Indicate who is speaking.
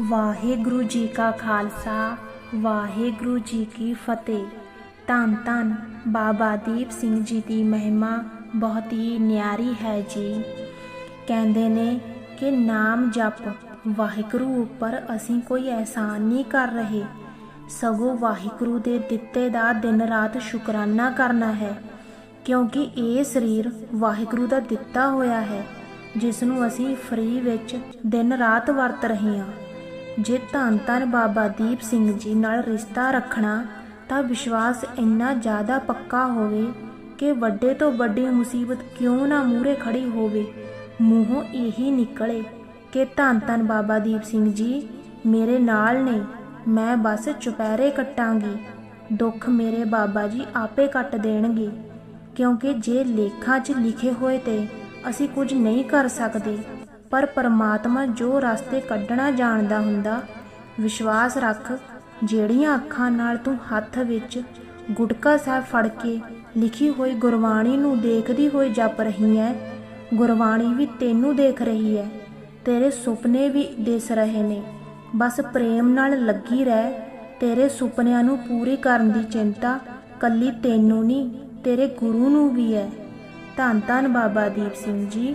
Speaker 1: ਵਾਹਿਗੁਰੂ ਜੀ ਕਾ ਖਾਲਸਾ, ਵਾਹਿਗੁਰੂ ਜੀ ਕੀ ਫਤਿਹ। ਧੰਨ ਧੰਨ ਬਾਬਾ ਦੀਪ ਸਿੰਘ ਜੀ ਦੀ ਮਹਿਮਾ ਬਹੁਤ ਹੀ ਨਿਆਰੀ ਹੈ ਜੀ। ਕਹਿੰਦੇ ਨੇ ਕਿ ਨਾਮ ਜਪ ਵਾਹਿਗੁਰੂ ਉੱਪਰ ਅਸੀਂ ਕੋਈ ਅਹਿਸਾਨ ਨਹੀਂ ਕਰ ਰਹੇ। ਸਗੋਂ ਵਾਹਿਗੁਰੂ ਦੇ ਦਿੱਤੇ ਦਾ ਦਿਨ ਰਾਤ ਸ਼ੁਕਰਾਨਾ ਕਰਨਾ ਹੈ, ਕਿਉਂਕਿ ਇਹ ਸਰੀਰ ਵਾਹਿਗੁਰੂ ਦਾ ਦਿੱਤਾ ਹੋਇਆ ਹੈ ਜਿਸ ਨੂੰ ਅਸੀਂ ਫ੍ਰੀ ਵਿੱਚ ਦਿਨ ਰਾਤ ਵਰਤ ਰਹੇ ਹਾਂ। ਜੇ ਧੰਨ ਧੰਨ ਬਾਬਾ ਦੀਪ ਸਿੰਘ ਜੀ ਨਾਲ ਰਿਸ਼ਤਾ ਰੱਖਣਾ, ਤਾਂ ਵਿਸ਼ਵਾਸ ਇੰਨਾ ਜ਼ਿਆਦਾ ਪੱਕਾ ਹੋਵੇ ਕਿ ਵੱਡੇ ਤੋਂ ਵੱਡੀ ਮੁਸੀਬਤ ਕਿਉਂ ਨਾ ਮੂਹਰੇ ਖੜੀ ਹੋਵੇ। ਮੂੰਹੋਂ ਇਹੀ ਨਿਕਲੇ ਕਿ ਧੰਨ ਧੰਨ ਬਾਬਾ ਦੀਪ ਸਿੰਘ ਜੀ, ਮੇਰੇ ਨਾਲ ਨੇ, ਮੈਂ ਬਸ ਚੁਪਹਿਰੇ ਕੱਟਾਂਗੀ। ਦੁੱਖ ਮੇਰੇ ਬਾਬਾ ਜੀ ਆਪੇ ਕੱਟ ਦੇਣਗੇ, ਕਿਉਂਕਿ ਜੇ ਲੇਖਾਂ 'ਚ ਲਿਖੇ ਹੋਏ ਤੇ ਅਸੀਂ ਕੁਝ ਨਹੀਂ ਕਰ ਸਕਦੇ। ਪਰ ਪਰਮਾਤਮਾ ਜੋ ਰਸਤੇ ਕੱਢਣਾ ਜਾਣਦਾ ਹੁੰਦਾ, ਵਿਸ਼ਵਾਸ ਰੱਖ, ਜਿਹੜੀਆਂ ਅੱਖਾਂ ਨਾਲ ਤੂੰ ਹੱਥ ਵਿੱਚ ਗੁਟਕਾ ਸਾਹਿਬ ਫੜ ਕੇ ਲਿਖੀ ਹੋਈ ਗੁਰਬਾਣੀ ਨੂੰ ਦੇਖਦੀ ਹੋਈ ਜਪ ਰਹੀ ਹੈ ਗੁਰਬਾਣੀ ਵੀ ਤੈਨੂੰ ਦੇਖ ਰਹੀ ਹੈ ਤੇਰੇ ਸੁਪਨੇ ਵੀ ਦਿਸ ਰਹੇ ਨੇ। ਬਸ ਪ੍ਰੇਮ ਨਾਲ ਲੱਗੀ ਰਹਿ, ਤੇਰੇ ਸੁਪਨਿਆਂ ਨੂੰ ਪੂਰੀ ਕਰਨ ਦੀ ਚਿੰਤਾ ਕੱਲੀ ਤੈਨੂੰ ਨਹੀਂ ਤੇਰੇ ਗੁਰੂ ਨੂੰ ਵੀ ਹੈ ਧੰਨ ਧੰਨ ਬਾਬਾ ਦੀਪ ਸਿੰਘ ਜੀ।